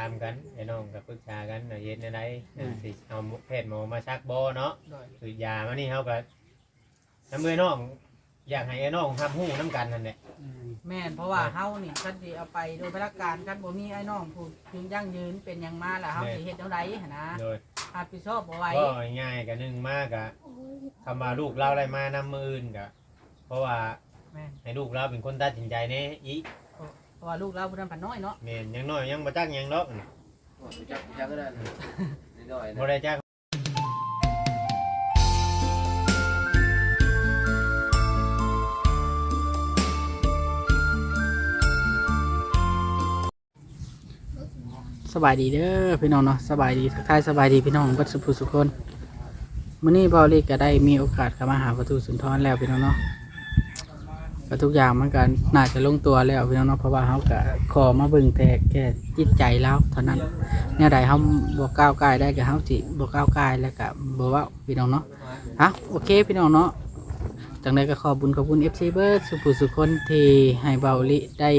ตามกันไอ้น้องกับปรึกษากันน่ะเย็นอะไรอืม สิเอาแพทย์หมอมาซักบ่เนาะโดยคือยามานี่เฮาก็น้ำมือน้อง อยากให้ไอ้น้องทำหู้น้ำกันนั่นแหละ แม่นเพราะว่าเฮานี่คันสิเอาไปโดยพนักการคันบ่มีไอ้น้องผู้ยืนยั่งยืนเป็นหยังมาแล้วเฮาสิเฮ็ดจังไดหันนะโดย รับผิดชอบบ่ไหวก็ง่ายๆกันหนึ่งมากอะคำว่าลูกเราได้มานำมืออื่นกะเพราะว่าแม่นให้ลูกเราเป็นคนตัดสินใจแน่อี เพราะว่าลูกเราผู้นั้นพันน้อยเนาะแม่นยังน้อยยังบ่จักหยังดอกจักจักก็ได้น้อยๆบ่นะได้จักสบายดีเด้อพี่น้องเนาะสบายดีทักทายสบายดีพี่น้องเบัดสุภุสุคนมื้อนี้เบาลีก็ได้มีโอกาสเข้ามาหาประตูสุนทรแล้วพี่น้องเนาะ ก็ทุกอย่างมันก็น่าจะลงตัวแล้วพี่น้องเนาะเพราะว่าเฮาก็ขอมาเบิ่งแต่แค่จิตใจแล้วเท่านั้นแนวใดเฮาบ่ก้าวกายได้ก็เฮาสิบ่ก้าวกายแล้วก็บ่เว้าพี่น้องเนาะอะโอเคพี่น้องเนาะจังไดก็ขอบุญขอบคุณ FC เบิร์ดสุภุสุคนที่ให้เบาลีได้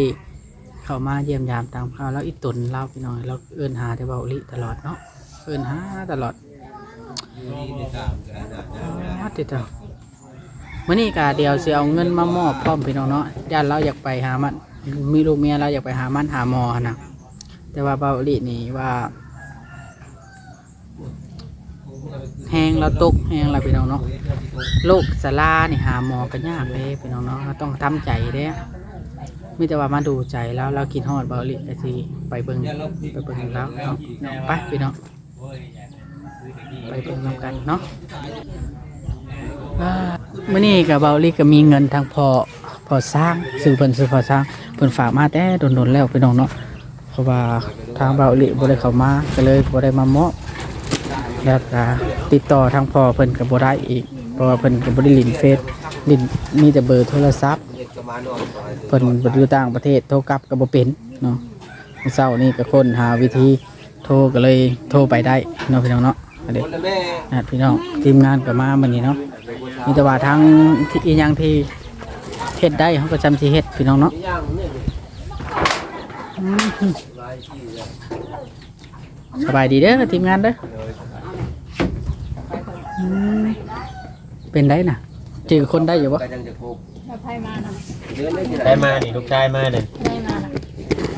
เข้ามาเยี่ยมยามตามข่าวแล้วอีตนเล่าพี่น้อยเราเอินหาแต่เบาอีหลิตลอดเนาะเอินหาตลอดอ๋อติดต่อ มื่อนี้กาเดียวเสิเอาเงินมามอบพร้อมพี่น้องเนาะญาติเราอยากไปหามันมีลูกเมียเราอยากไปหามันหาหมอหั่นนะแต่ว่าเบาอีหลินี่ว่าแหงเราตกแหงเราพี่น้องเนาะโรคสลานี่หาหมอก็ยากเลยพี่น้องเนาะต้องทำใจเด้ไมีแต่ว่ามาดูใจแล้วเรากินฮอดเบาลิไอซีไปเบิ่งไปเบิ่งแล้วเนาะไปพี่น้องไปเบิ่งนำกันเนาะ อ่ามื่อนี้กับเบาหลิก็มีเงินทางพอพอสร้างซื้อเพิ่นซื้อพอสร้างเพิ่นฝากมาแต่โดนๆแล้วพี่น้องเนาะเพราะว่าทางเบาหลิบ่ได้เข้ามาก็เลยบ่ได้มามอบแล้วก็ติดต่อทางพอเพิ่นก็บ่ได้อีก เพราะว่าเพิ่นก็บ่ได้ลินเฟซลินมีแต่เบอร์โทรศัพท์เพิ่นบ่อยู่ต่างประเทศโทรกลับก็บ่เป็นเนาะมื้อเช้านี่ก็ค้นหาวิธีโทรก็เลยโทรไปได้เนาะพี่น้องเนาะอันเด็คนละแม่นะพี่น้องทีมงานก็มามื้อนี้เนาะ มีแต่ว่าทางที่อีหยังที่เฮ็ดได้เฮาก็จำสิเฮ็ดพี่น้องเนาะมีย่างนี่อืมลายที่เลยสบายดีเด้อทีมงานเด้ออืมเป็นได้น่ะจือคนได้อยู่บ่ก็ยังจะพบเราไพ่มานะเดินได้ที่ไหนได้มานี่ลูกชายมาเนี่ยได้มานะ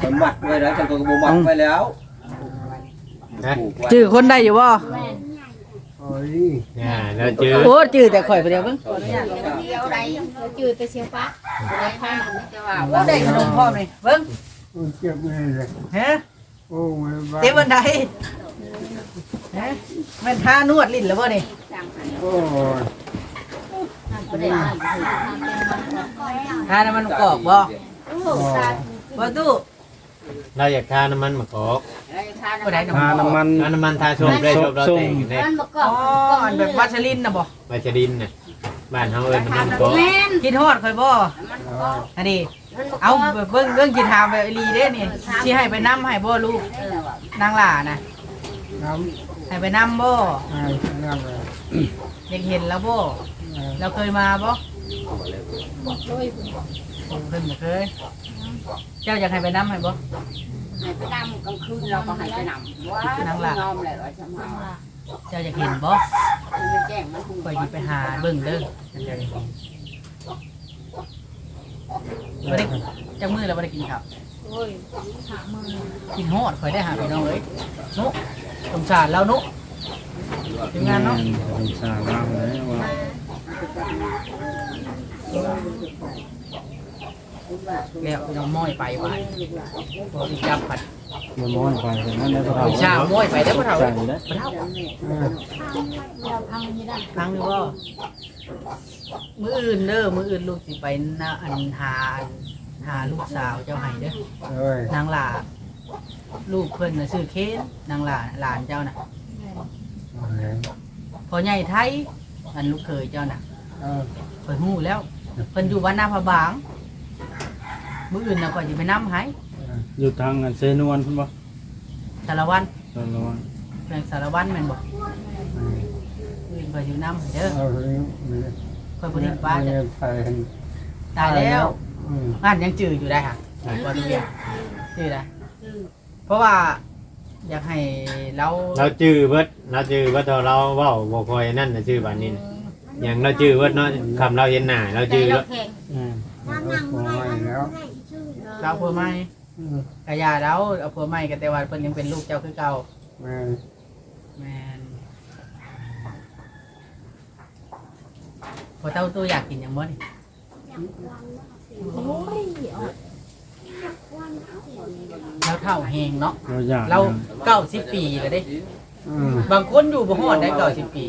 มันมัดไว้แล้วฉันก็บ่มัดไว้แล้วนะผูกไว้จือคนได้อยู่บ่แม่โอ้ยอ่าแล้วเจอโอ้จือแต่ข่อยผู้เดียวเบิ่งเดียวไรเราจืดแต่เสียฟ้าได้ไพ่มาแต่ว่าโอ้ได้ขนมพร้อมนี่เบิ่งเจ็บเลยเลยฮะโอ้ยบ้าเต็มบันไดฮะแมันท่านวดลิ้นแล้วบ่นี่โอ้ยไม่ได้ทาน้ำมันกรอกบ่บ่ตู้ เราอยากทานน้ำมันมะกอกบ่ได้ทาน้ำน้ำมัน ทานน้ำมันทาชมได้ชมเราแต่งได้มันประกอ๋ออบอันแบบวัชรินน่ะบ่มาชดินน่ะบ้านเฮาเอิ้นน้ำมันมะกอกแม่นกินฮอดข่อยบ่อันนี้เอาเบิ่งเบิ่งกินทามแบบอีหลีเด้นี่สิให้ไปนํให้บ่ลูกนางหล่าน่ะน้ให้ไปนํบ่ำไอ้น้ำเลยอยากเห็นแล้วบ่เราเคยมาบ่ด้วยเพิ่นบ่เคย เจ้าอยากให้ไปนํให้บ่ให้ไปนำกลางคืนเราก็ให้ไปนำว่านั่งหลับยอมเลยว่าจะมาเจ้าอยากเห็นบ่มันไม่แจ้งมันคงข่อยสิไปหาเบิ่งเด้อเจ้าอยากเห็นบ่ได้จักมื้อแล้วบ่ได้กินข้าวโอ้ยหามือกินฮอดข่อยได้หาพี่น้องเอ้ยนุสงสารแล้วนุทีมงานเนาะสงสารมากเลยว่า แล้วพี่น้องม้อยไปไปพอสิจับปัดมันม้อนไปแต่นั้นแล้วก็วิชาม้อยไปได้อบ่เฒ่าใช่เอ้ยได้บ่เฒ่าเราพังไม่ได้ครั้งหนึงบ่มื้ออื่นเด้อมื้ออื่นลูกสิไปนาอันหาหาลูกสาวเจ้าให้เด้อเอ้ยนางหลาลูกเพิ่นน่ะชื่อเคนนางหลาหลานเจ้าน่ะพ่อใหญ่ไทยอันลูกเคยเจ้าน่ะเออข่อยฮู้แล้ว เพิ่นอยู่บ้านนาพะบาง มื้ออื่นน่ะข่อยสิไปนำให้อยู่ทางอันเซนวนคุณบ่สารวันตอนระวังแม่งสารวันแม่นบ่มื้ออื่นข่อยอยู่นำให้เด้อเอาเลยมีข่อยบ่ได้ป้ามีจ้ะไปเห็นตายแล้วอืมงานยังจืออยู่ได้ค่ะบ่ดูอย่างจือได้เพราะว่าอยากให้เราเราจื้อเบิดเราจื้อเบิดตอนเราเว้าบ่ค่อยนั่นน่ะชื่อบัดนี้น่ะหยังเราจื้อเบิดเนาะคำเราเห็นหน้าเราใจจื้อเราเบิดแข็งอืมแล้ว เราเพื่อไม่กะยาเราเอาเพื่อไม่กันแต่ว่าเพิ่นยังเป็นลูกเจ้าคือเก่าแม่แมนพอเต้าตัวอยากกินหยังบ่นี่โอ้ยออกแล้วเท่าแหงเนาะ เราอยากเราเก้าสิบปีแล้วเด้บางคนอยู่บ่ฮอดได้เก้าสิบปี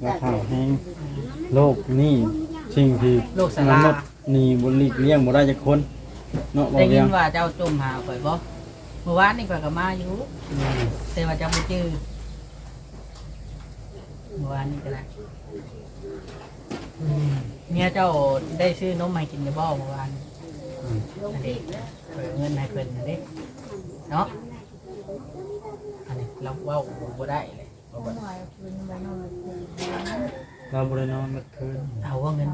เราข่าวแห้งโลกนี่สิ่งที่ โลกสลา มนุษย์ นี่บริเลี้ยงบ่ได้จักคนเนาะบ่ได้ยิเลี้ยนงว่าเจ้าจุ่มหาข่อยบ่เมื่อวานนี่ข่อยก็มาอยู่แต่ว่าเจ้าบ่จื้อเมื่อวานนี่ก็ได้อืมเมียเจ้าได้ซื้อนมให้กินอยู่บ่เมื่อวานอันนี้เปิดเงินให้เพิ่นอันนี้เนาะอันนี้เราเว้าบ่ได้เลยบ่ว่าหน่อยคืนบ่นอน เราบ่ได้นอนเมื่อคืนเอาว่าเงิน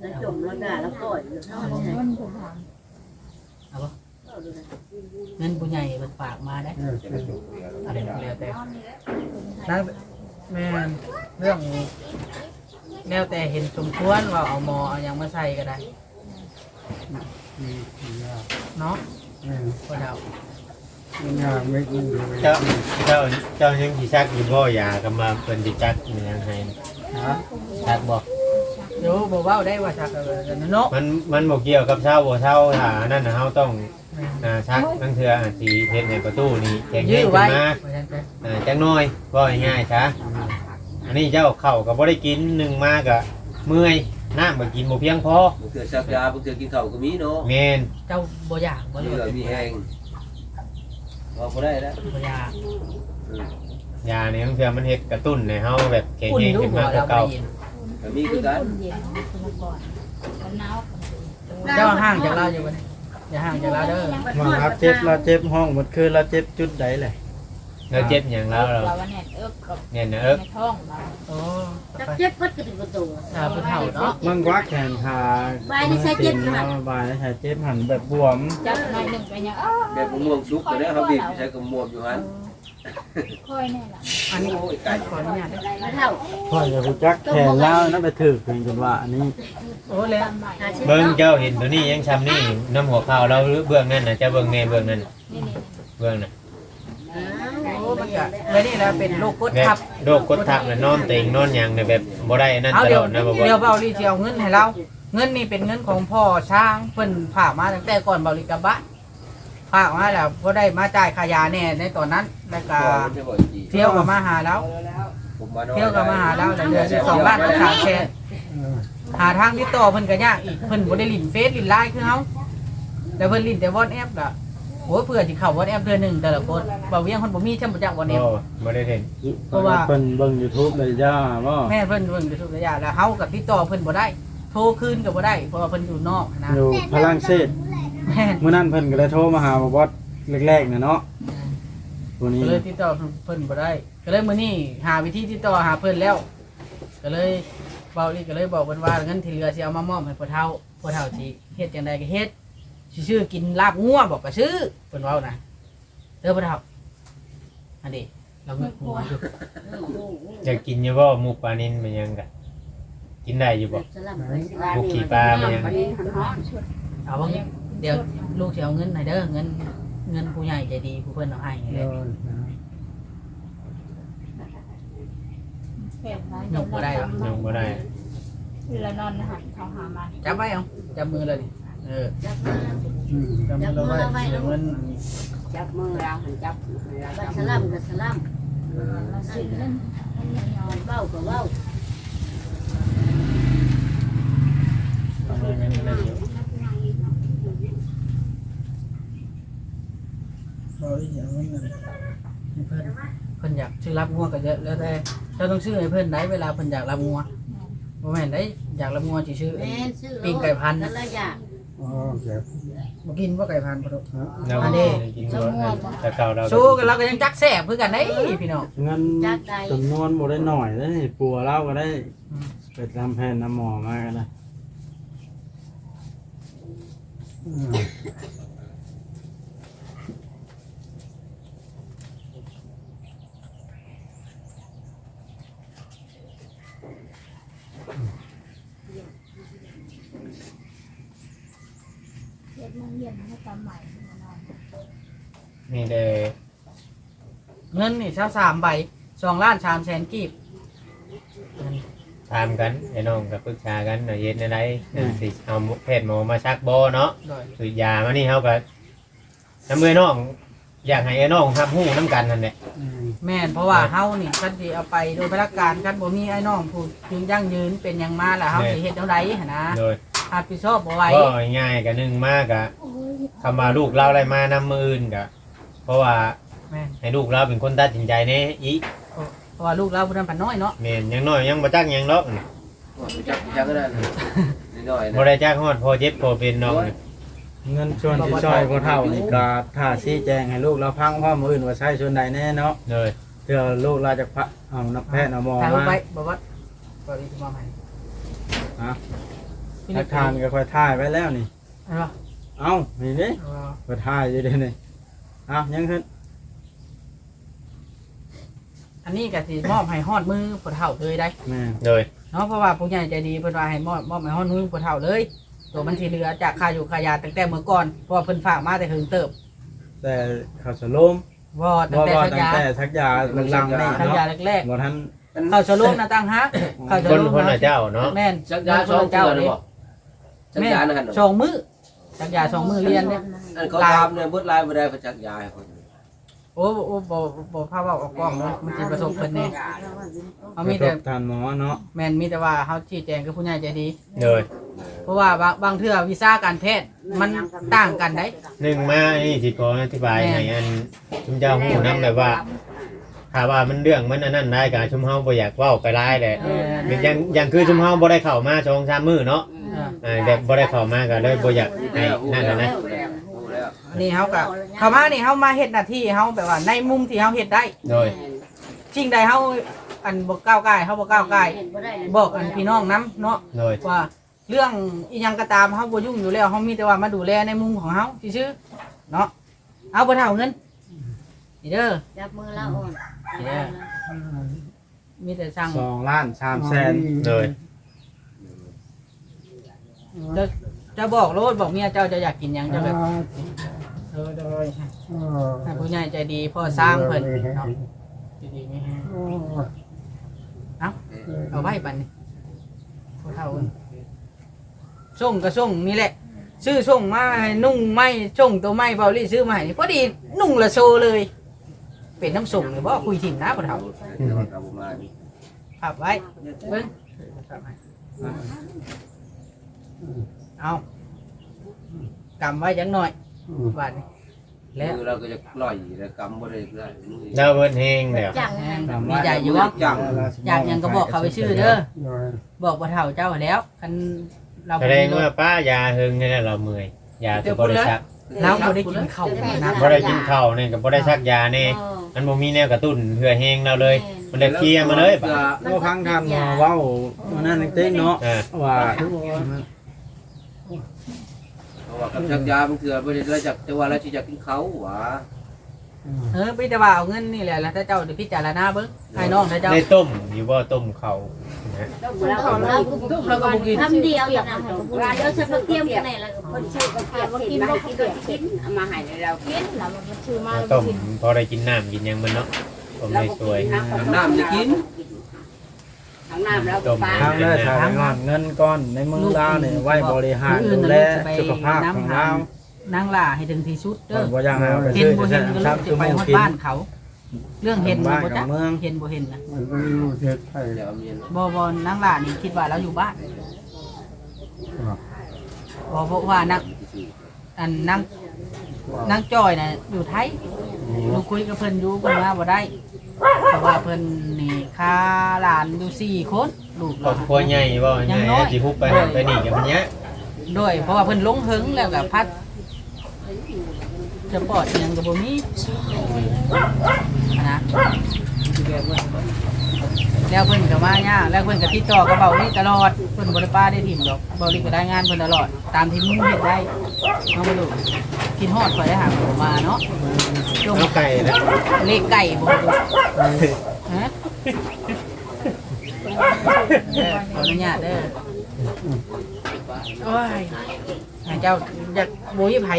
แล้วจมแล้วด่าแล้วก่อยนอนมันผมถามเอาบ่เงินผู้ใหญ่เพิ่นฝากมาได้อันนี้แล้วแต่นั่งแม่นเรื่องแล้วแต่เห็นสมควรว่าเอาหมอเอาหยังมาใส่ก็ได้เนาะบ่เดาเจ้าเจ้าเจ้ายังสิซักอยู่บ่ยากำมาเพิ่นสิจัดอิหยังให้ ซักบ่เดี๋ยวบ่เว้าได้ว่าจักเอาเดี๋ยวเนาะมันมันบ่เกี่ยวกับเช้าบ่เช้าถ้าอันนั้นน่ะเฮาต้องแม่นอ่าชักทั้งเทื่ออาจสิเฮ็ดให้ประตูนี่แข็งยื้แรงอขึ้ไว้นมาว่าจังซั่นอ่าจังน้อยว่าง่ายๆซะอันนี้เจ้าเข้าวก็บ่ได้กินหนึ่งมากะเมื่อยน้ำก็กินบ่เพียงพอบางเทื่อซักยาบางเทื่อกินข้าวก็มีเนาะแม่นเจ้าบ่อยากบ่เหเลลือยมีแห้งว่าบ่ได้แล้วบ่อยาก ยาเนี่ยบางเทื่อมันเฮ็ดกระตุ้นให้เฮาแบบแข็งอุ่นแรงลูขึ้กนหัมาวกกเราว่าบ่เก่าได้ยินก็มีคือกันเย็นสมัยก่อนมันหนาวเจ้าห่างจากเราอยู่บ่เนี่ยอย่าห่างจากเราเด้อว่าเราเจ็บเราเจ็บห้องเมื่อคืนเราเจ็บจุดใดแหละแล้วเจ็บหยังแล้วเราเราว่าแน่เอิบกับเนี่ยนะเอิกในท้องเราโอ้จักเจ็บพัดกระตุ้กระตูถ้าผู้เฒ่าเนาะมันว่าแขนขาบายนี่ใช้เจ็บขาค่ะบายนี่ใช้เจ็บหันแบบบวมจับหน่อยหนึ่งไปยังแบบมะม่วงสุกก็ได้เฮาบีบใช้กับม่วงอยู่หั่น ค่อยแน่ละอันนี้โอ้ยไก่ขออนุญาตเด้อไม่เท่าพ่อจะไปจักแขนแล้วนั่นไปถือเพียงจนว่าอันนี้โอ้แล้วเบิ่งเจ้าเห็นตัวนี้ยังช้ำนี่น้ำหัวเข่าเราหรือเบื้องนั่นน่ะเจ้าเบื้องแน่เบื้องนั่นน่ะนี่นี่เบื้องน่ะโอ้มันก็แล้วนี่แหละเป็นโรคกดแบบทับโรคกดทับน่ะนอนเต็งนอนหยังน่ะแบบบ่ได้อันนั่นเอาตเดี๋ลยวอดนะบ่บ่เดี๋ยวเบาลีสิเอาเงินให้เรา เงินนี่เป็นเงินของพ่อช้างเพิ่นฝากมาตั้งแต่ก่อนเบาลีกลับบ้าน ฝากมาแล้วบ่ได้มาจ่ายค่ายาแน่ในตอนนั้นแล้วก็ก็จะบ่ดีเที่ยวกับมาหาแล้วผมมาน้อยเที่ยวกับมาหาแล้วแล้วเดือนสิบสองล้านกับสามแสนหาทางติดต่อเพิ่นก็ยากอีกเพิ่นบ่ได้ลิ้นเฟซลิ้นไลน์คือเฮาแต่เพิ่นลิ้นแต่วอทแอปล่ะโอ้ยเพื่อสิเข้าวอทแอปเดือนหนึงแต่ละคนบ่เวียงคนบ่มีช่ำบ่จักวอทแอปบ่บ่ได้เห็นเพราะว่าเพิ่นเบิ่ง YouTube เลยย่าว่าแม่เพิ่นเพิ่นอยู่ทุกระยะแล้วเฮากับติดต่อเพิ่นบ่ได้ โทรคืนก็บ่ได้เพราะว่าเพิ่นอยู่นอกนะอยู่พลังเศษ แม่นเมื่อนั้นเพิ่นก็เลยโทรมาหาบอบอสแรกๆน่ะเนาะตัวนี้ก็เลยติดต่อเพิ่นบ่ได้ ก็เลยมื้อนี้หาวิธีติดต่อหาเพิ่นแล้ว ก็เลยเบาลีก็เลยบอกเพิ่นว่าเงินที่เหลือสิเอามามอบให้พ่อเฒ่าพ่อเฒ่าสิเฮ็ดจังไดก็เฮ็ดสิซื้อกินลาบงัวบอกก็ซื้อเพิ่นเว้านะเด้อพ่อเฒ่าอันนี้เรามีหัวอยู่อยากกินอยู่บ่หมูปลานินมันยังกะกินได้อยู่บ่บุกขี่ปลามายังเอาว่า เดี๋ยวลูกสิเอาเงินให้เด้อเงินเงินผู้ใหญ่ใจดีผู้เพิ่นเอาให้นี่แหละแข็งไรยังบ่ได้เวลานอนหันเขาหามาจับไว้เอาจับมือเลยดิเออจับมือเราไว้เดี๋ยวเงินจับมือเราหันจับบัสลัมบัสลัมสิเล่นมันนอนเว้าก็เว้า เอาเงินนั่นอยู่ เราได้เอาเงินเลยให้เพิ่นเพิ่นอยากซื้อรับงัวก็เยอะแล้วแต่เจ้าต้องซื้อให้เพิ่นได้เวลาเพิ่นอยากรับงัวบ่แม่นได้อยากรับงัวสิซื้อแม่นซื้อปิ้งไก่พันธุ์ นั่นละอย่างบ่กินบ่ไก่พันธุ์บ่ดอก เราอันไม่นี้ ได้กินบ่แต่เก่าเราสู้กันเราก็ยังจักแซ่บคือกันได้พี่น้อง เงินจักใดจำนวนบ่ได้หน่อยได้ปัวเล่าก็ได้ไปทำแผนน้ำหมอมากันนะ เย็นให้ตามใหม่นี่เด้เงินนี่เช้าสามใบสองล้านสามแสนกีบถามกันไอ้น้องก็ปรึกษากันว่าเฮ็ดในใดเออสิเอาแพทย์หมอมาซักบ่เนาะโดยคือยามานี่เฮาก็น้ำมือน้อง อยากให้ไอ้น้องทำหู้น้ำกันนั่นแหละแม่นเพราะว่าเฮานี่คันสิเอาไปโดยพนักการคันบ่มีไอ้น้องผู้ยืนยั่งยืนเป็นหยังมาล่ะเฮาสิเฮ็ดจังไดหั่นนะโดย รับผิดชอบบ่ไหวก็ง่ายๆกับหนึ่งมากอะโอ้ยคำว่าลูกเราอะไรมานำมืออื่นกะเพราะว่าแม่นให้ลูกเราเป็นคนตัดสินใจแน่อีเพราะว่าลูกเราผู้นั้นพันน้อยเนาะเมนยังน้อยยังบ่จักหยังดอกไปจับจังนั้นน้อยๆบ่นะได้จักฮอดพอเจ็บพอเป็นน้องนี่เงินส่วนที่ช่วยพ่อเฒ่านี่ก็ถ้าชี้แจงให้ลูกเราพังว่ามื้ออื่นว่าใช้ส่วนใดแน่เนาะเลยเพื่อลูกเราจะพะเอานักแพทย์เอาหมอถ่ายรูปมา ไว้บ่ว่าบ่อีกมอให้ฮะ พี่นันิกกทานก็ค่อยถ่ายไว้แล้วนี่เห็นบ่เอ้านี่นี่เออค่อยถ่ายอยู่เด้นี่เอ้ายังขึ้นอันนี้ก็สิมอบให้ฮอดมือผู้เฒ่าเลยได้แม่เลย เนาะเพราะว่าผู้ใหญ่ใจดีเพิ่นว่าให้มอบมอบให้ฮอดมือผู้เฒ่าเลย ตัวมันสิเหลือจากค่าอยู่ค่ายาตั้งแต่เมื่อก่อนเพราะว่าเพิ่นฝากมาแต่ถึงเติบแต่เขาสโลมว่าตั้งบ่แต่ว่าชักตั้งยาแต่ทักยาลังๆนี่ชักเนาะยาแรกบ่ทัน ๆเข้าสโลมนะตั้งฮะเข้าสคนโลมคนน่ะนะเจ้าเนาะแม่นจักยาช่องเทื่อนะบ่ จักแม่ยานั่นสองมื้อชักยาสองมื้อเรียนเนี่ยอันเขาตามเนี่ยเบิดลายบ่ได้เขาจักยาให้คนโอ้โอ้บ่บ่พาเว้าออกกล้องเนาะมันสิประสบเพิ่นแน่เอามีกแต่ระทบทานหมอเนาะแม่นมีแต่ว่าเฮาชี้แจงกับผู้ใหญ่ใจดี เลยเพราะว่าบางบางเทื่อวีซ่าการแพทย์มันต่างกันได้หนึ่งมานี่สิขออธิบายให้อันชุมเจ้าหูนำแบบว่าถ้าว่ามันเรื่องมันอันนั้นได้ก็ชุมเฮาบ่อยากเว้าไปหลายแหละเออเป็นอย่างอย่างคือชุมเฮาบ่ได้เข้ามา2 3มื้อเนาะเอ ออ่าแบบบ่ได้เข้ามาก็เลยบ่อยากให้นั่นน่ะนะรู้แล้วนี่เฮาก็เข้ามานี่เฮามาเฮ็ดหน้าที่เฮาแบบว่าในมุมที่เฮาเฮ็ดได้ โดยสิ่งใดเฮาอันบ่ก้าวไก่เฮาบ่ก้าวไก่บอกอันพี่น้องนํเนาะโดยว่าเรื่องอีหยังก็ตามเฮาบ่ยุ่งอยู่แล้วเฮามีแต่ว่ามาดูแลในมุมของเฮาซื่อๆเนาะเอาบ่เท่าเงินนี่เด้อจับมือแล้วอ่อนนี่เด้อมีแต่สั่งสองล้านสามแสน โดย จะจะบอกโลดบอกเมียเจ้าจะอยากกินหยังจะแบบเออโดยให้ผู้ใหญ่ใจดีพ่อสร้างเพิ่นเนาะดีๆมีแฮงเอาเอาไว้บัดนี้บ่เท่าเงินส่งก็ส่งนี่แหละ ซื้อส่งมาให้นุ่งไม่ส่งตัวไม่เบาลี่ซื้อมาให้นี่พอดีนุ่งละโซเลย เป็นน้ำส่งหรือว่าคุยถิ่นนะพ่อเฒ่ากับผมมานี่ขับไว้เบิ้ง เอากำไว้จังหน่อยบาดนี้แล้ว มือเราก็จะปล่อยแล้วกำบ่ได้ได้ดาวเบิดแฮงแล้วจังมีใจอยู่ว่าจังอยากหยังก็บอกเขาไปชื่อเด้อ บอกพ่อเฒ่าเจ้าแล้วคันเราแสดงว่าป้ายาหึงนี่แหละเราเมื่อยยาตัวบ่ได้ซักเราบ่ได้กินข้าวนะบ่ได้กินข้าวนี่ก็บ่ได้ซักยาแน่มันบ่มีแนวกระตุ้นเพื่อแฮงเราเลย มันได้เคลียร์มาเลยป่ะบ่พังทานหมอเว้าอันนั้นจริงๆเนาะอ่าว่าเพ ราะว่ากับจักยาบางเทื่อบ่ได้เราจักแต่ว่าเราสิอยากกินเขาหว่าเออพี่แต่ว่าเอาเงินนี่แหละแล้วถ้าเจ้าจะพิจารณาเบิ่งให้น้องถ้าเจ้าได้ต้มอยู่บ่ต้มข้าวนะคนถอนเราทำเดียวอย่างนั้นร้านเดียวฉันมาเทียมกันไหนแล้วคนชื่อก็เทียมกินบ่กินก็กินเอามาให้เรากินแล้วมันชื่อมามาต้มพอได้กินน้ำกินหยังมันเนาะผมได้สวยน้ำจะกิน ทั้งน้ำแล้วก็ปลาทางได้ทางงอนเงินก้อนในมือเราเนี่ยไว้บริหารดูแลสุขภาพของเรานางล่าให้ถึงที่สุดเด้อบ่อยังให้เอาไปเห็นซื้อบ่จะเห็นก็ใช้ลูกสามจะชั่วไปโมงกินฮอดบ้านเขา เรื่องเห็นบ่บ้านบ่กัจ๊ะบเมืองเห็นบ่เห็นนะเดี๋ยวเอาเมียนบ่บ่นางล่านี่คิดว่าเราอยู่บ้านบ่เพราะว่านางอันนางนางจ้อยน่ะอยู่ไทยลูกคุยกับเพิ่นอยู่เพิ่นว่าบ่ได้ เพราะว่าเพิ่นนี่ค่าหลานอยู่สี่คนลูกครอบครัวใหญ่บ่ใหญ่สิฮุบไปนั่นไปนี่กับมันเนี้ยด้วยเพราะว่าเพิ่นลงหึงแล้วก็พัดจะปอดอิหยังก็บ่มีนะแล้วเพิ่นก็มาย่าแล้วเพิ่นก็ติดต่อกับเบานี่ตลอดเพิ่นบ่ได้ป้าได้ถิ่มดอกเบานี่ก็ได้งานเพิ่นตลอดตามที่มึงเฮ็ดได้ เอามาดูกินฮอดข่อยได้หาผมมาเนาะจงเอาไก่นะเลขไก่บ่ดูฮะเออขออนุญาตเด้อโอ้ยให้เจ้าอยากบ่มีไผ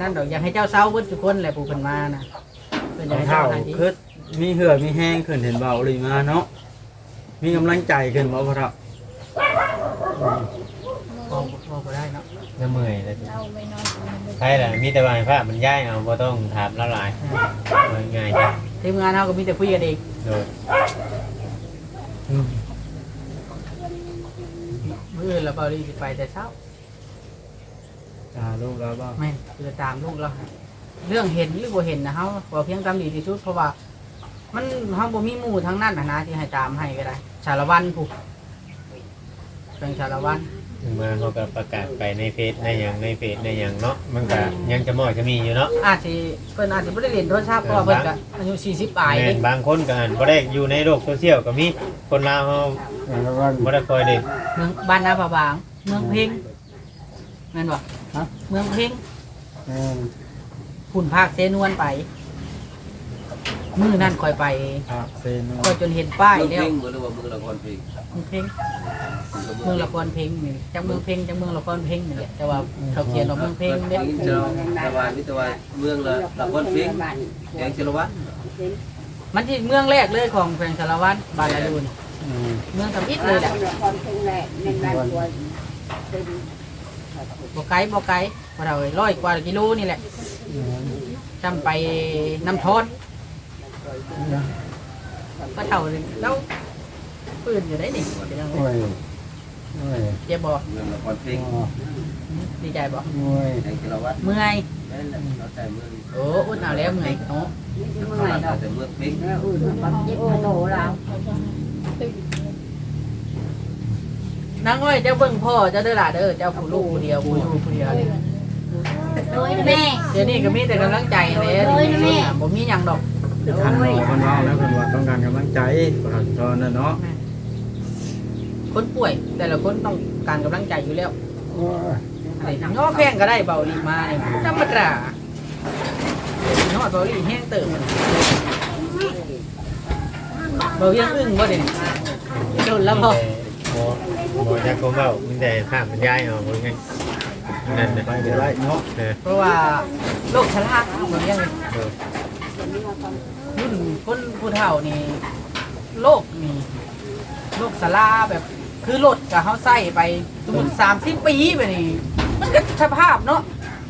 นั่นดอกอยากให้เจ้าเศร้าเบิดทุกคนแหละผู้เพิ่นมานะเพิ่นอยากให้เท่าเจ้าทานดีคือมีเหือมีแห้งขึ้นเห็นเบาเลยมาเนาะมีกำลังใจขึ้นบ่พ่อเฒ่าพอพอบ่ได้เนาะ น้ำเมื่อยเลยเราไม่นอนมันไม่ใช่แหละมีแต่ว่าให้พระมันย้ายเอาบ่ต้องถามละลายเอาง่ายๆจ้ะทีมงานเฮาก็มีแต่คุยกันเองโดยมื้ออื่นเราเบาดีสิไปแต่เช้าตาลูกแล้วบ่แม่นคือตามลูกเราเรื่องเห็นหรือบ่เห็นนะเฮาบ่เพียงตามดีที่สุดเพราะว่า มันเฮาบ่มีหมู่ทั้งนั้นนะนะที่ให้ตามให้ก็ได้สารวันผู้เป็นสารวันเมื่อเขาก็ประกาศไปในเฟซในอย่างในเฟซในอย่างเนาะมันก็ยังจะมอจะมีอยู่เนาะอาจสิเพิ่นอาจสิบ่ได้เรียนโทรศัพท์เพราะว่าเพิ่นก็อายุ40ปลายแม่เด้นบางคนก็อ่านบ่ได้อยู่ในโลกโซเชียลก็มีคนลาวเฮาบ่ได้คอยเด็กเมืองบ้านนาป่าบาง เมืองเพ็งแม่นบ่ฮะเมืองเพ็งพุ่นภาคเสนวนไป มื้อนั้นค่อยไปครับเซนค่อยจนเห็นป้ายเมืองแล้วเพ่งหรือว่าเมืองละครเพลงเมืองเพ็งเมืองละครเพ็งนี่จังเมืองเพ็งจังเมืองละครเพ็งนี่แหละแต่ว่าเขาเขียนว่าเมืองเพ็งเด้เจ้าตะวันมิตรวันเมืองละละครเพลงแกงเชลวัตมันที่เมืองแรกเลยของแขวงสารวัตรบ้านละยูนเมืองทำอิฐเลยแหละละครเพลงแรกในบ้านตัวเป็นบ่ไกลบ่ไกลพอเราร้อยกว่ากิโลนี่แหละจำไปน้ำทอด ก็เท่าเลยแล้วปืนอยู่ได้นี่เป็นยังไงโอ้ยโอ้ยเจ็บบ่เมืองละครเพลงดีใจบ่โอ้ยแกงเชลวัตเมื่อยนั่นแหละเราใส่เมืองโอ้อุ่นเอาแล้วเมื่อยโอ้เราใส่เมืองเพลงอื่นมันเย็บโตเรานางอ้อยเจ้าเบิ่งพ่อเจ้าเด้อล่ะเด้อเจ้าผู้ลูกผู้เดียวผู้อยู่ผู้เดียวนี่โดยแม่เดี๋ยวนี้ก็มีแต่กำลังใจเลยโอ้ยแม่บ่มีหยังดอก ท่านหมอเพิ่นเว้าแล้วเพิ่นว่าต้องการกำลังใจประชาชนน่ะเนาะคนป่วย แต่ละคนต้องการกำลังใจอยู่แล้วโอ้ยอะไรง้อแพงก็ได้เบาดีมาเนี่ยธรรมดาน้อยเบาดีแห้งเติมเบาเยังอึ้งบ่เด่นโดนแล้วพอบ่บ่จักคงเว้ามีแต่ภาพมันย้ายเอาว่าไงนั่นน่ะไปได้ไรเนาะเออเพราะว่าโรคชราเบาเยังเลยโดย รุ่นคนผู้เฒ่านี่โรคนี่โรคสลาแบบคือรถกับเขาใส่ไปสมมติสามสิบปีไปนี่มันก็สภาพเนาะ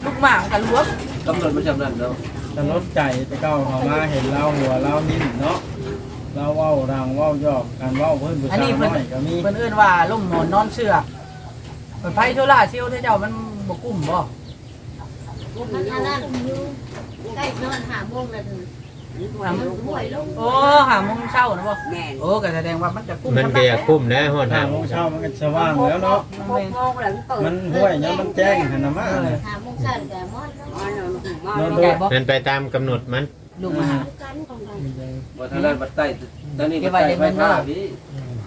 ลูกหมากกับล้วงกำหนดมันจำนั่นเนาะจะลดใจแต่เก้าเขามาเห็นเราหัวเรานิ่มเนาะเราเว้าดังเว้าหยอกกันเว้าเพิ่นผู้อันสาวนี้เพิ่นน้อยก็มีเพิ่นเอื้นว่าล่มหมอนนอนเสือเพิ่นไผโทรลาเซียวเจ้ามันบ่กุ้มบ่มันอันนั้นอยู่ใกล้นอนหาโมงแล้ว ห่วยลงโอ้หาโมงเช้านะบ่แม่โอ้ก็แสดงว่ามันจะกุ้มมันก็อยากคุ้มนะฮอดทาทางงโมงเช้ามันก็สว่างแล้วเนาะ หกโมงหลังเปิดมันห้วยเนี่ยมันแจ้งหันน่ะมาเนี่ยหาโมงเช้าแต่มอดแล้วมอนนอนดีใจบ่นั่นไปตามกำหนดมัน ลูกมาหา กันของเราว่าทางด้านบัดใต้ตอนนี้บัดใต้ไฟฟ้าพี่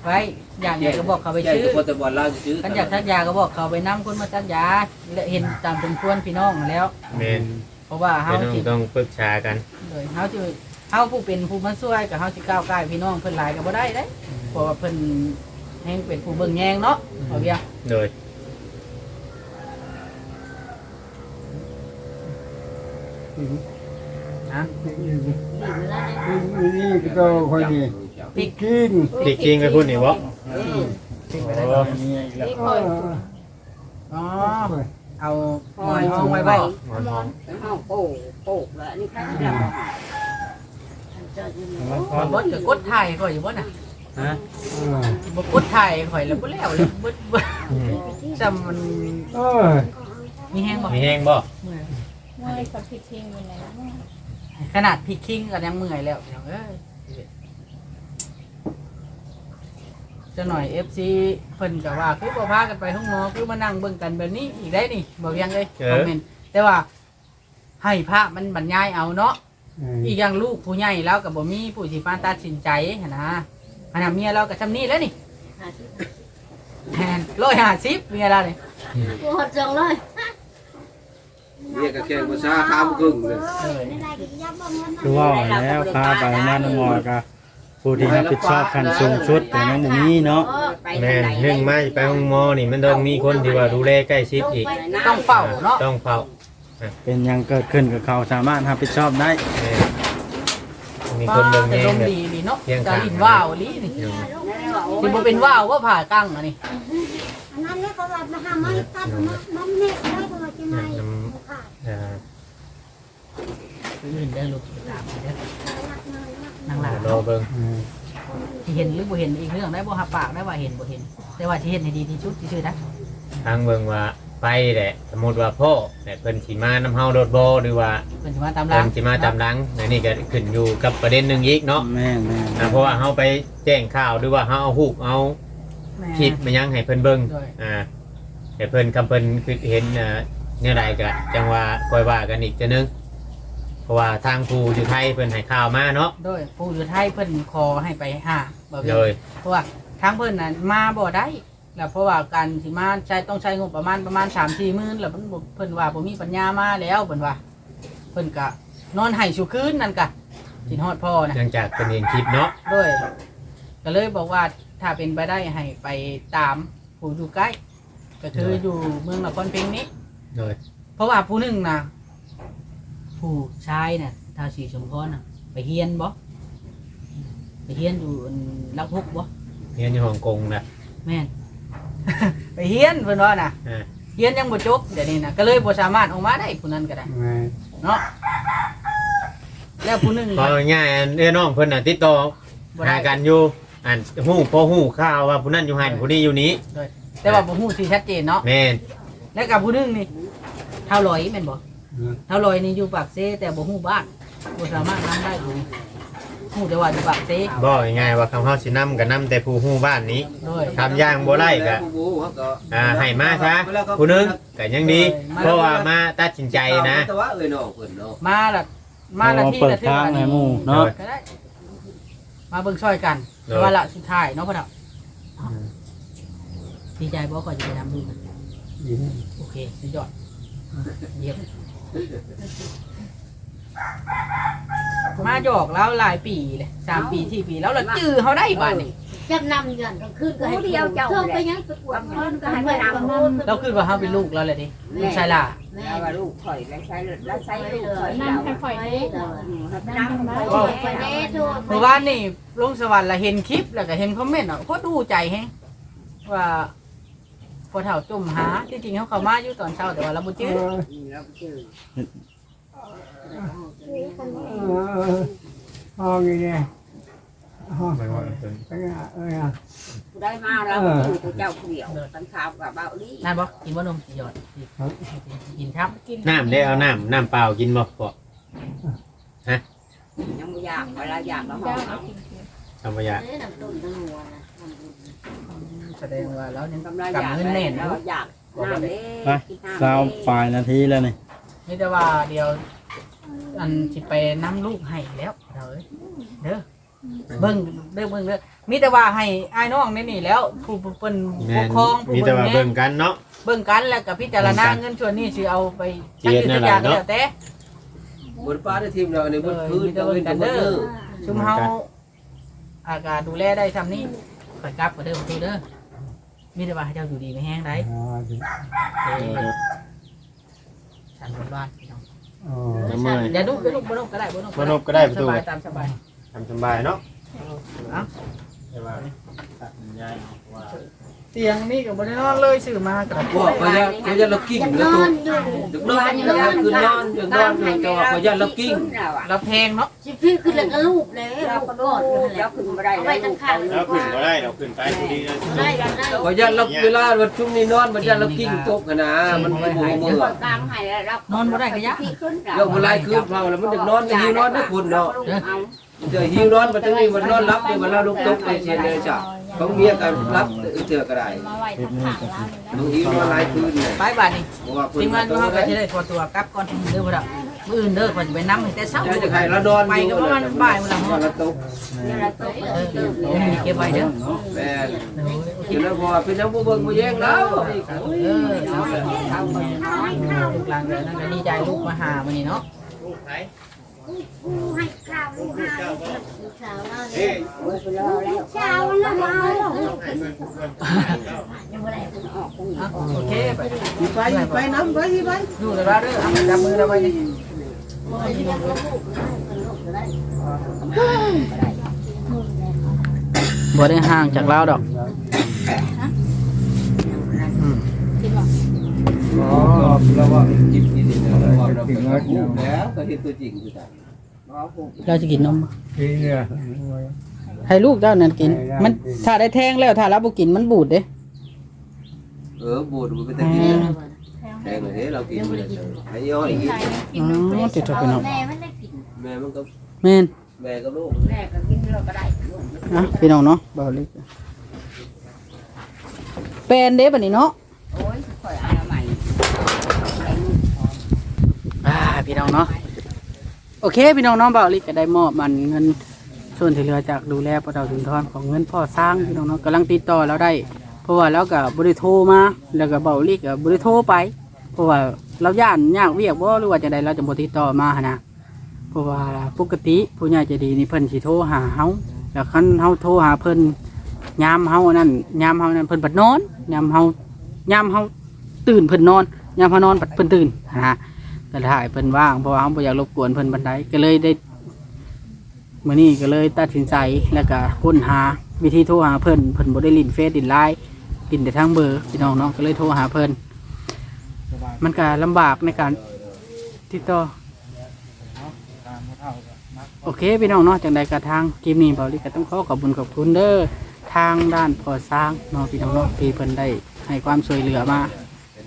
ไว้อย่างใหญ่ก็บอกเขาไปแจ้งซื้อทุกคนแต่บ่อนล่างซื้อกันอยากทักยาก็บอกเขาไปนํคนมาทักยาและเห็นตามสมควรพี่น้องแล้ว แม่น เพราะว่าเฮาพี่น้องสิต้องปรึกษากันเลยเฮาสิเฮาผู้เป็นผู้มาช่วยกับเฮาสิก้าวไกลพี่น้องเพิ่นหลายก็บ่ได้เด้เพราะว่าเพิ่นแฮงเป็นผู้เบิ่งแยงเนาะเอาเบียโดยนะนี่ก็คนนี้พริกกินที่จริงไปพูดนี่บ่พริกไปได้โอ้มีอีกแล้วโอ้ยอ๋อ เอาหอยห้องไว้บ่หมอนทองห้องโป่โป่แล้วนี่ค่ะมันพข่ออยบ่จะกดถ่ายข่อยอยู่บ่น่ะฮะเออบ่กดถ่ายข่อยแล้วบ่แล้วเลยบ่บ่อืมจำมันโอ้ยมีแฮงบ่มีแห้งบ่เมื่อยไม่กับพิทิ้งอยู่ไหนขนาดพริกคิงก็ยังเมื่อยแล้วพี่น้องเอ้ย จะหน่อย FC เพิ่นก็ว่าคือบ่พากันไปห้องหมอคือมานั่งเบิ่งกันแบบนี้อีกได้นี่บ่ยังเลยคอมเมนต์แต่ว่าให้พระมันบรรยายเอาเนาะอีกอย่างลูกผู้ใหญ่แล้วกับบ่มีผู้สิมาตัดสินใจหั้นนะขนาดเมียเรากับจำนี่แล้วนี่แทนร้อยห้าสิบเมียเราเนี่ยกูหดจังเลยเรียกกระแกงภาษาข้ามครึ่งเลยเออในรายกิจกรรมบ้างมันคือว่าแล้วพาไปมาน้ำมอยก็ ผู้ที่รับผิดชอบขั้นสูงสุดแต่ยังบ่มีเนาะแม่นหนึ่งมาไปห้องหมอนี่มันต้องมีคนที่ว่าดูแลใกล้ชิดอีกต้องเฝ้าเนาะต้องเฝ้าเป็นหยังเกิดขึ้นกับเขาสามารถรับผิดชอบได้แม่นมีคนเบิ่งแต่แยลงมแบบดีดีเนาะเที่ยงจะคืนลินว่าวลีนี่สิบ่เป็นว่าวว่าผ่ากั้งอันนี้อันนั้นเนี่ยเขาว่ามาหามันตัดมามันเน็ตได้ตัวจังไงน้ำเอ่ออื่นได้ลูกตามไปเด้อ นั่งหลังรอเบิ่งที่เห็นหรือบ่เห็นอีกเรื่องได้บ่หับปากได้ว่าเห็นบ่เห็น แต่ว่าที่เห็นให้ดีที่สุดที่สุดนะทางเบิ่งว่าไปแหละสมมุติว่าพ่อแต่เพิ่นสิมาน้ำเฮาโดดบ่หรือว่าเพิ่นสิมาตามหลัเพิ่งนสิมาตามหลังอันนี้ก็ขึ้นอยู่กับประเด็นหนึงอีกเนาะแม่นแม่นอ่าเพราะว่าเฮาไปแจ้งข่าวหรือว่าเฮาเอาฮูกเอา แม่คลิปมายังให้เพิ่นเบิ่งด้วย อ่าแต่เพิ่นคำเพิ่นคือเห็นอ่าเนี่ยใดก็จังว่าคอยว่ากันอีกเทื่อนึง เพราะว่าทางผู้อยู่ไทยเพิ่นให้ข่าวมาเนาะด้วยผู้อยู่ไทยเพิ่นขอให้ไปหาบ่โดยเพราะว่าทางเพิ่นน่ะมาบ่ได้แล้วเพราะว่าการสิมาใช้ต้องใช้งบประมาณประมาณ3-4หมื่นแล้วเพิ่นบ่เพิ่นว่าบ่มีปัญญามาแล้วเพิ่นว่า เพิ่นก็นอนให้สู่คืนนั่นกะกินฮอดพ่อนะหลังจากเพิ่นเห็นคลิปเนาะด้วยก็เลยบอกว่าถ้าเป็นไปได้ให้ไปตามผู้อยู่ใกล้ ก็คืออยู่เมืองนครเพ็งนี้ โดยเพราะว่าผู้หนึ่งนะ ผู้ชายน่ะท้าวสีสมพรน่ะไปเฮียนบ่ไปเฮียนอยู่ลักพุกบ่เรียนอยู่ฮ่องกงนะแม่น ไปเฮียนเพิ่นว่าน่ะอ่าเฮียนยังบ่จบเดี๋ยวนี้น่ะก็เลยบ่สามารถออกมาได้ผู้นั้นก็ได้แม่เนาะแล้วผู้หนึ่งพอง่ายๆอันเอ้อน้องเพิ่นน่ะติดต่อบ่หาได้กันอยู่อันฮู้พอฮู้ข่าวว่าผู้นั้นอยู่หันผู้นี้อยู่นี้แต่ว่าบ่ฮู้ที่ชัดเจนเนาะแม่นแล้วกับผู้หนึงนี่เท่าลอยแม่นบ่ เท่าลอยนี่อยู่ปากเซแต่บ่ฮู้บ้านบ่สามารถนำได้ผู้ฮู้แต่ว่าอยู่ปากเซบอกง่ายๆว่าคำเฮาสินำก็นำแต่ผู้ฮู้บ้านนี้ด้วยทำอย่างบ่ได้ก็ผู้บูเขาก็อ่าให้มาซะผู้หนึงก็ยังดี เพราะว่ามาตัดสินใจนะ แต่ว่าเอ้ยน้องเพิ่นเนาะมาละมาละที่เปิดละที่ทางละให้นี่หมู่เนาะก็ได้มาเบิ่งช่วยกันโดยแต่ว่าละสุดท้ายเนาะพ่อเฒ่าดีใจบ่ก่อนจะไปทำดูกโอเคสุดยอดเยี่ยม มาหยอกแล้วหลายปีเลยสามปีที่ปีแล้วเราจื้อเขาได้บ้านนี่จับนำเดือนกลางคืนก็ให้เดียวเจ้าไปยังไปกวดเงินก็ให้ไปนำเราคิดว่าเขาเป็นลูกแล้วเลยดิลูกชายล่ะแม่แล้วว่าลูกข่อยแล้วใช้แล้วใช้ไปลูกเลข่อยยแล้วนั่งค่อยๆนี่นั่งไปไปแน่ดูเมื่อวานนี่ลงสวรรค์ละเห็นคลิปแล้วก็เห็นคอมเมนต์อะโคตรดูใจแฮงว่า พอเฒ่าจุ่มหาที่จริงเขาเข้ามาอยู่ตอนเช้าแต่ว่าเราบ่จื้อห้องนี้เนี่ยห้องมันว่าเพิ่นไปอะเออได้มาแล้วชื่อตัวเจ้าเดียวตั้งข่าวกับเบาลี่นั่นบ่กินบ่นมหยอดกินครับน้ำได้เอาน้ำน้ำเปล่ากินบ่พอยังไม่อยากเวลาอยากแล้วห้องเอาธรรมยานี่ น้ำต้นทั้งหัวนะแสดงว่าแล้วยังกำลังกำอยากเงินแน่นแล้อยู่วอยากน้ำเด้ไปสาวปลายนาทีแล้วนี่มีแต่ว่าเดี๋ยว อันสิไปนํลูกให้แล้วเด้อเด้อเบิ่งเด้อเบิ่งเด้อมีแต่ว่าให้อ้ายน้องนี่นี่แล้วผู้ผู้เพิ่นปแม่กนครองผู้มีแต่เบิ่งว่าแน่เบิ่งกันเนาะ เบิ่งกันแล้วก็พิจารณาเบิ่งกันเงินส่วนนี้สิเอาไปเจียดนั่นแหละจักอยู่เนาะจักอย่างแล้วแต่ บนฟ้าได้ทีมเราในบนพื้นก็เว้นกันเด้อ ชุมเฮาอากาศดูแลได้ซ้ำนี้ ข่อยกลับก็เด้อบ่ตู้เด้อมีแต่ว่าให้เจ้าอยู่ดีไม่แห้งได้อ๋อดีฉันบนบ้านพี่น้องอ๋อน้ำมืออย่าดุบ่ดุบ่ดุก็ได้บ่ดุบ่ดุก็ได้บ่ดุสบายตามสบายทำสบายเนาะเอ้าแต่ว่าเตียงนี่ก็บ่ได้นอนเลยซื้อมากับว่าเขาจะเขาจะลักกิ้งยังนแล้วอตัวนอยู่ดึกนอนแล้วคืนนอนดึกนอนอยู่แต่ว่าเขาจะลักกิ้งเราแพงเนาะชิพี่ขึ้นแล้วก็รูปเลยเรารูปก็กอดอยู่นั่นแหแล้ละวขึ้นมาได้เราขึ้นบ่ได้เราขึ้นไปพอดีนะได้ได้ได้เขาจะลักเวลาวันช่วงนี้นอนมันจะลักกิ้งตกนะมันโมโหมือกลางให้แล้วนอนบ่ได้ก็ยะพี่ขึ้นเรื่องเวลาคืนเราแล้วมันดึกนอนจะหิวนอนนะคุณเนาะเอาเดี๋ยวหิวนอนมันจะนี่มันนอนรับเนี่ยมันเราลุกตกไปเชียนเลยจ้ะเขาเมียกันรับเจอก็ได้มาไว้ทางข้างแล้วบางทีนอนหลายคืนเนี่ยไปบาดนี้เพราะว่าคนทีมงานตัของวเฮาก็ได้สิได้ขอตัวกลับก่อนเด้อบ่ดอกมื้ออื่นเด้อข่อยสิไปนำให้แต่เช้าจะให้เรานอนไปก็ประมาณบ่ายมื้อละเราตกเนี่ยเราตกเออเดี๋ยวนี้เก็บไว้เด้อแม่อยู่แล้วพอเป็นน้ำผู้เบิ่งผู้แย่งแล้วเออเอาเอาลูกหลานเด้อนั่นก็ดีใจลูกมาหามื้อนี้เนาะ ผู้ให้ข้าวลูกหาลูกสาวเราเนี่ยเช้าแล้วมาแล้วโอเคไปไปไปน้ำไปไปดูเลยว่าเด้อเอาจับมือเราไว้นี่บ่ได้ห่างจากเราดอกอ๋อเราว่าจิบ แล้วเราว่าเราเป็นแล้วก็เห็นตัวจริงคือกันเราจะกินนมบ่กินเนี่ยให้ลูกเจ้านั่นกิน มันถ้าได้แทงแล้วถ้าเราบ่กินมันบูดเด้เออบูดมันเป็นตะกินแทงเลยเรากินเลยไอ้ย่อยกินอ๋อติดตัวพี่น้องแม่มันได้กินแม่มันก็แม่นแม่ก็ลูกแม่ก็กินเราก็ได้นะพี่น้องเนาะเบาเล็กเป็นเด้บัดนี้เนาะโอ้ยข่อยเอาใหม่ อ่า พี่น้องเนาะโอเค พี่น้องเนาะเบาล็กก็ได้มอบมันเงินส่วนที่เหลือจากดูแลพ่อเฒ่าสุนทรของเงินพ่อสร้างพี่น้องเนาะกำลังติดต่อเราได้ เพราะว่าเราก็บริโทรมาแล้วก็เบาล็กก็บริโทรไป เพราะว่าเราย่านยากเวียกบ่าหรือว่าจะได้เราจะบติดต่อมาหนะเพราะว่าปกติผู้ใหญ่จะดีนี่เพิ่นสิโทรหาเฮาแล้วคันเฮาโทรหาเพิ่นยามเฮานั่นยามเฮานั่นเพิ่นบัดนอนยามเฮายามเฮาตื่นเพิ่นนอนยามเฮานอนบัดเพิ่นตื่นหั้นนะ ก็ถ่ายเพิ่นว่างเพราะว่าเฮาบ่อยากรบกวนเพิ่นบันไดก็เลยได้มื้อนี้ก็เลยตัดสินใจแล้วก็ค้นหาวิธีโทรหาเพิ่นเพิ่นบ่ได้ลินเฟซลิ้นไลน์ลินแต่ทางเบอร์พี่น้องเนาะก็เลยโทรหาเพิ่นมันก็ลำบากในการติดต่อโอเคพี่น้องเนาะจังใดกระทางคลิปนี้เบาลิก็ต้องขอขอบคุญขอบคุณเด้อทางด้านก่อสร้างเนาะพี่น้องเนาะที่เพิ่นได้ให้ความช่วยเหลือมา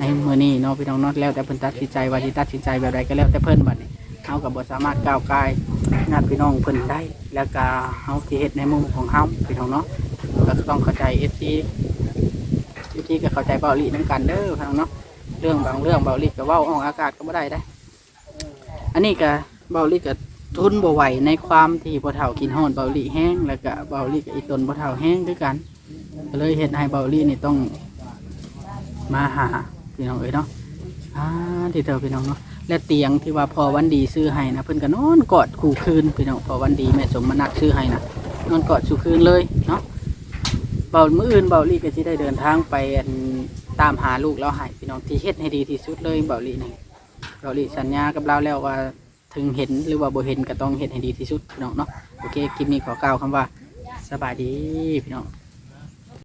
ในมือนี้เนาะพี่น้องเนาะแล้วแต่เพิ่นตัดสินใจว่าสิตัดสินใจแบบใดก็แล้วแต่เพิ่นบัดนี้เฮาก็บ่สามารถก้าวกายญาติพี่น้องเพิ่นได้ แล้วก็เฮาที่เฮ็ดในมุมของเฮาพี่น้องเนาะก็ต้องเข้าใจ FC วิธีก็เข้าใจเบาลินํกันเด้อพี่น้องเนาะเรื่องบางเรื่องเบาลิก็เว้าออกอากาศก็บ่ได้ได้ อันนี้ก็เบาลิก็ทุนบ่ไหวในความที่บ่เฒ่ากินฮ้อนเบาลีแห้งแล้วก็เบาลีกับอีตนบ่เฒ่าแห้งด้วยกันก็เลยเฮ็ดให้เบาลีนี่ต้องมาหา พี่น้องเอ้ยเนาะอ่าที่เธอพี่น้องเนาะและเตียงที่ว่าพอวันดีซื้อให้นะเพิ่นก็นอนกอดคู่คืนพี่น้องพอวันดีแม่สมมานัดซื้อให้นะนอนกอดสู่คืนเลยเนาะเบามืออื่นเบาลีก็สิได้เดินทางไปตามหาลูกแล้วให้พี่น้องที่เฮ็ดให้ดีที่สุดเลยเบาลีนี่เบาลีสัญญากับเราแล้วว่าถึงเห็นหรือว่าบ่เห็นก็ต้องเห็นให้ดีที่สุดพี่น้องเนาะโอเคคลิปนี้ขอกล่าวคำว่าสบายดีพี่น้อง